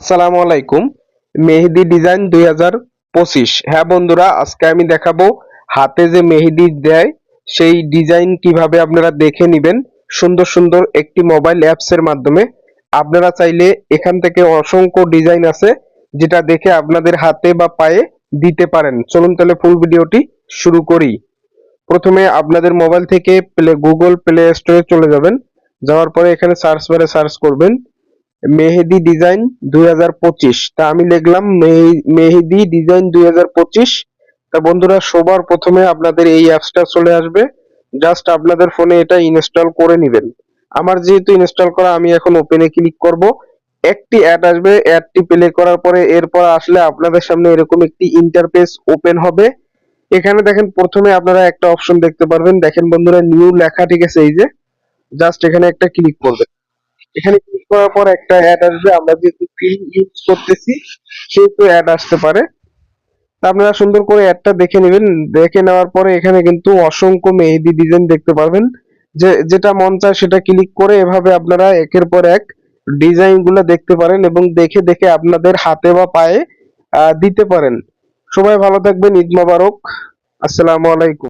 আসসালামু আলাইকুম। মেহেদি ডিজাইন দুই পঁচিশ। হ্যাঁ বন্ধুরা, আজকে আমি দেখাবো হাতে যে মেহেদি দেয়, সেই ডিজাইন কীভাবে আপনারা দেখে নেবেন। সুন্দর সুন্দর একটি মোবাইল অ্যাপস এর মাধ্যমে। আপনারা চাইলে এখান থেকে অসংখ্য ডিজাইন আছে, যেটা দেখে আপনাদের হাতে বা পায়ে দিতে পারেন। চলুন তাহলে ফুল ভিডিওটি শুরু করি। প্রথমে আপনাদের মোবাইল থেকে প্লে গুগল প্লে স্টোরে চলে যাবেন। যাওয়ার পরে এখানে সার্চ বারে সার্চ করবেন। মেহেদি ডিজাইন দুই হাজার পঁচিশ। তা আমি লিখলাম মেহে- মেহেদি ডিজাইন দুই হাজার পঁচিশ। তা বন্ধুরা, সবার প্রথমে আপনাদের এই অ্যাপসটা চলে আসবে। জাস্ট আপনাদের ফোনে এটা ইনস্টল করে নেবেন। আমার যেহেতু ইনস্টল করা, আমি এখন ওপেনে ক্লিক করব। একটি অ্যাড আসবে, অ্যাডটি প্লে করার পরে এরপর আসলে আপনাদের সামনে এরকম একটি ইন্টারফেস ওপেন হবে। এখানে দেখেন, প্রথমে আপনারা একটা অপশন দেখতে পারবেন। দেখেন বন্ধুরা নিউ লেখা ঠিক আছে এই যে। জাস্ট এখানে একটা ক্লিক করবেন। এখানে ক্লিক করার পর একটা অ্যাড আসবে, আমরা যেহেতু ফিল্ম ইউজ করতেছি, সেহেতু অ্যাড আসতে পারে। আপনারা সুন্দর করে অ্যাডটা দেখে নেবেন। দেখে নেওয়ার পরে এখানে কিন্তু অসংখ্য মেহেদি ডিজাইন দেখতে পারবেন। যে, যেটা মন চায় সেটা ক্লিক করে এভাবে আপনারা একের পর এক ডিজাইনগুলো দেখতে পারেন এবং দেখে দেখে আপনাদের হাতে বা পায়ে দিতে পারেন। সবাই ভালো থাকবেন, ঈদ মোবারক। আসসালামু আলাইকুম।